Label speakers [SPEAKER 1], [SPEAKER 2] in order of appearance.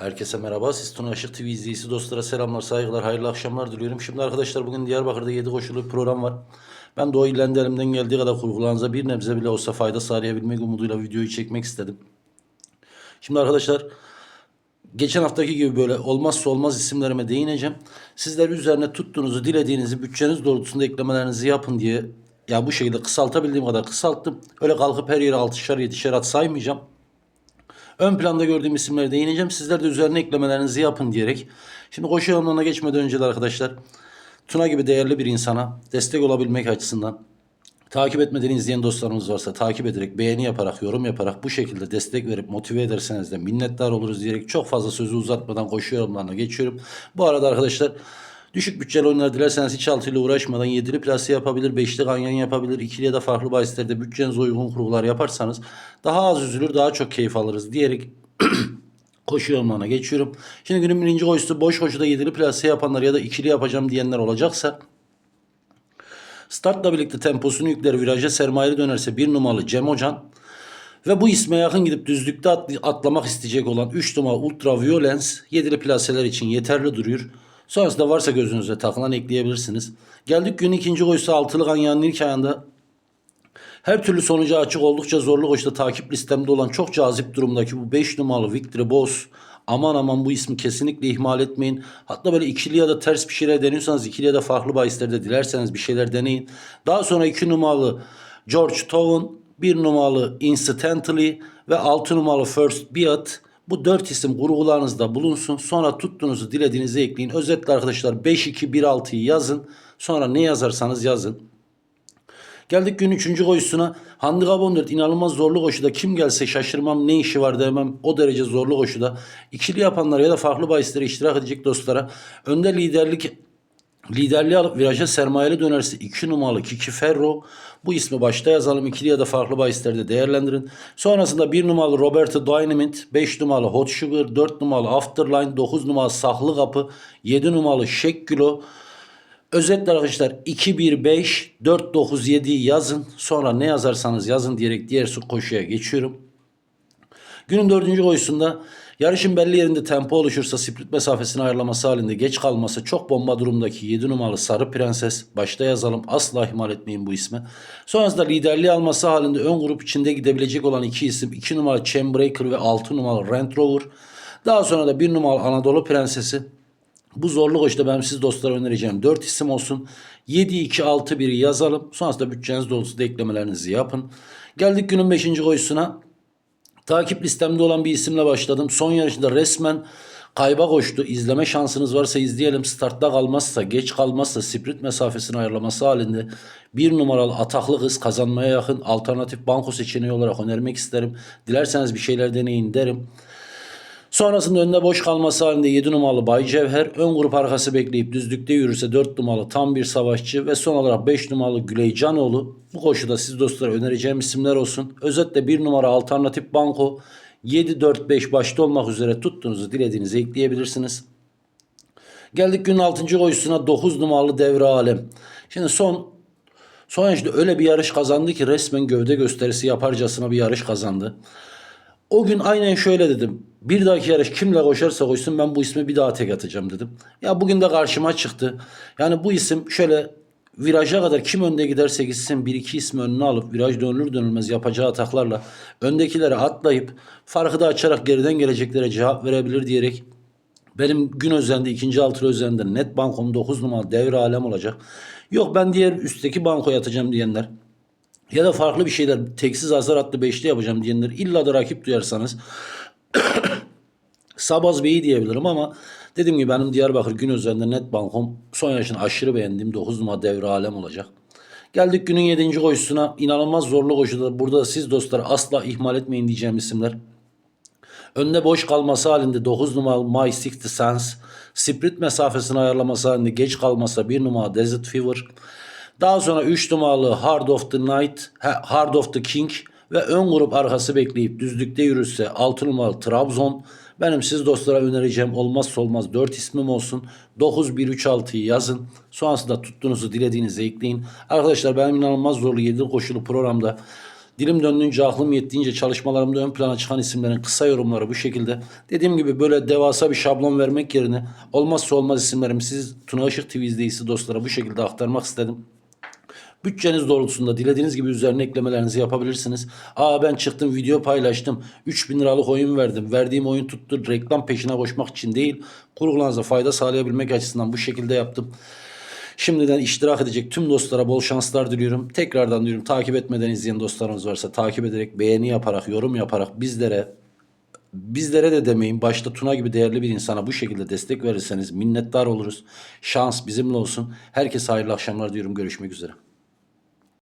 [SPEAKER 1] Herkese merhaba. Siz Tuna Işık TV izleyicisi dostlara selamlar, saygılar, hayırlı akşamlar diliyorum. Şimdi arkadaşlar bugün Diyarbakır'da 7 koşulu bir program var. Ben o illerinde elimden geldiği kadar kurgularınıza bir nebze bile olsa fayda sağlayabilmek umuduyla videoyu çekmek istedim. Şimdi arkadaşlar geçen haftaki gibi böyle olmazsa olmaz isimlerime değineceğim. Sizler üzerine tuttuğunuzu, dilediğinizi, bütçeniz doğrultusunda eklemelerinizi yapın diye ya bu şekilde kısaltabildiğim kadar kısalttım. Öyle kalkıp her yere altışar yedişer at saymayacağım. Ön planda gördüğüm isimlere değineceğim. Sizler de üzerine eklemelerinizi yapın diyerek. Şimdi koşu yoluna geçmeden önce de arkadaşlar Tuna gibi değerli bir insana destek olabilmek açısından takip etmeden izleyen dostlarımız varsa takip ederek, beğeni yaparak, yorum yaparak bu şekilde destek verip motive ederseniz de minnettar oluruz diyerek çok fazla sözü uzatmadan koşu yorumlarına geçiyorum. Bu arada arkadaşlar Düşük bütçeli oyunlar dilerseniz hiç altıyla uğraşmadan yedili plase yapabilir, beşli ganyan yapabilir, ikili ya da farklı bahislerde bütçenize uygun kurgular yaparsanız daha az üzülür, daha çok keyif alırız diyerek koşu yorumlarına geçiyorum. Şimdi günün birinci koşusu boş koşuda yedili plase yapanlar ya da ikili yapacağım diyenler olacaksa startla birlikte temposunu yükler viraja sermayeli dönerse bir numaralı Cem Hocan ve bu isme yakın gidip düzlükte atl- atlamak isteyecek olan 3 numaralı Ultra Violence yedili plaseler için yeterli duruyor. Sonrasında varsa gözünüze takılan ekleyebilirsiniz. Geldik gün ikinci koşusu altılı ganyanın ilk ayağında her türlü sonucu açık oldukça zorlu koşuda takip listemde olan çok cazip durumdaki bu 5 numaralı Victory Boss. Aman aman bu ismi kesinlikle ihmal etmeyin. Hatta böyle ikili ya da ters bir şeyler deniyorsanız ikili ya da farklı bahislerde dilerseniz bir şeyler deneyin. Daha sonra 2 numaralı George Town, 1 numaralı Instantly ve 6 numaralı First Beat. Bu 4 isim kurgularınızda bulunsun. Sonra tuttuğunuzu dilediğinize ekleyin. Özetle arkadaşlar 5-2-1-6'yı yazın. Sonra ne yazarsanız yazın. Geldik gün 3. koşusuna. Handikap 14 inanılmaz zorlu koşuda kim gelse şaşırmam ne işi var demem o derece zorlu koşuda. İkili yapanlara ya da farklı bahislere iştirak edecek dostlara önde liderlik liderliği alıp viraja sermayeli dönerse 2 numaralı Kiki Ferro. Bu ismi başta yazalım. ikili ya da farklı bahislerde değerlendirin. Sonrasında 1 numaralı Roberto Dynamite, 5 numaralı Hot Sugar, 4 numaralı Afterline, 9 numaralı Sahlı Kapı, 7 numaralı Şekkilo, Özetle arkadaşlar 2 1 5 4 9 7'yi yazın. Sonra ne yazarsanız yazın diyerek diğer su koşuya geçiyorum. Günün dördüncü koşusunda yarışın belli yerinde tempo oluşursa sprint mesafesini ayarlaması halinde geç kalması çok bomba durumdaki 7 numaralı Sarı Prenses. Başta yazalım asla ihmal etmeyin bu ismi. Sonrasında liderliği alması halinde ön grup içinde gidebilecek olan iki isim 2 numaralı Chainbreaker ve 6 numaralı Range Rover. Daha sonra da 1 numaralı Anadolu Prensesi. Bu zorlu koşuda benim siz dostlara önereceğim 4 isim olsun. 7-2-6-1'i yazalım. Sonrasında bütçeniz doğrultusunda eklemelerinizi yapın. Geldik günün 5. koşusuna. Takip listemde olan bir isimle başladım. Son yarışında resmen kayba koştu. İzleme şansınız varsa izleyelim. Startta kalmazsa, geç kalmazsa sprint mesafesini ayarlaması halinde bir numaralı ataklı kız kazanmaya yakın alternatif banko seçeneği olarak önermek isterim. Dilerseniz bir şeyler deneyin derim. Sonrasında önde boş kalması halinde 7 numaralı Bay Cevher, ön grup arkası bekleyip düzlükte yürürse 4 numaralı tam bir savaşçı ve son olarak 5 numaralı Güley Canoğlu. Bu koşuda siz dostlara önereceğim isimler olsun. Özetle 1 numara alternatif banko 7-4-5 başta olmak üzere tuttuğunuzu dilediğinizi ekleyebilirsiniz. Geldik günün 6. koşusuna 9 numaralı Devre Alem. Şimdi son son yarışta öyle bir yarış kazandı ki resmen gövde gösterisi yaparcasına bir yarış kazandı. O gün aynen şöyle dedim. Bir dahaki yarış kimle koşarsa koşsun ben bu ismi bir daha tek atacağım dedim. Ya bugün de karşıma çıktı. Yani bu isim şöyle viraja kadar kim önde giderse gitsin bir iki ismi önüne alıp viraj dönülür dönülmez yapacağı ataklarla öndekilere atlayıp farkı da açarak geriden geleceklere cevap verebilir diyerek benim gün özende ikinci altılı özende net bankom 9 numara devre alem olacak. Yok ben diğer üstteki bankoya atacağım diyenler ya da farklı bir şeyler teksiz hasar attı beşli yapacağım diyenler illa da rakip duyarsanız Sabaz Bey'i diyebilirim ama dediğim gibi benim Diyarbakır gün üzerinde net bankom son yaşını aşırı beğendiğim 9 numara devre alem olacak. Geldik günün 7. koşusuna. inanılmaz zorlu koşuda. Burada siz dostlar asla ihmal etmeyin diyeceğim isimler. Önde boş kalması halinde 9 numaralı My 60 Sense, sprint mesafesini ayarlaması halinde geç kalmasa 1 numara Desert Fever, daha sonra 3 numaralı Hard of the Night, ha, Hard of the King ve ön grup arkası bekleyip düzlükte yürürse 6 numaralı Trabzon. Benim siz dostlara önereceğim olmazsa olmaz 4 ismim olsun. 9-1-3-6'yı yazın. Sonrasında tuttuğunuzu dilediğinizi ekleyin. Arkadaşlar benim inanılmaz zorlu 7 koşulu programda Dilim döndüğünce aklım yettiğince çalışmalarımda ön plana çıkan isimlerin kısa yorumları bu şekilde. Dediğim gibi böyle devasa bir şablon vermek yerine olmazsa olmaz isimlerimi siz Tuna Işık TV izleyicisi dostlara bu şekilde aktarmak istedim. Bütçeniz doğrultusunda dilediğiniz gibi üzerine eklemelerinizi yapabilirsiniz. Aa ben çıktım video paylaştım. 3000 liralık oyun verdim. Verdiğim oyun tuttu. Reklam peşine koşmak için değil. Kurgularınıza fayda sağlayabilmek açısından bu şekilde yaptım. Şimdiden iştirak edecek tüm dostlara bol şanslar diliyorum. Tekrardan diyorum takip etmeden izleyen dostlarımız varsa takip ederek, beğeni yaparak, yorum yaparak bizlere bizlere de demeyin başta Tuna gibi değerli bir insana bu şekilde destek verirseniz minnettar oluruz. Şans bizimle olsun. Herkese hayırlı akşamlar diyorum. Görüşmek üzere.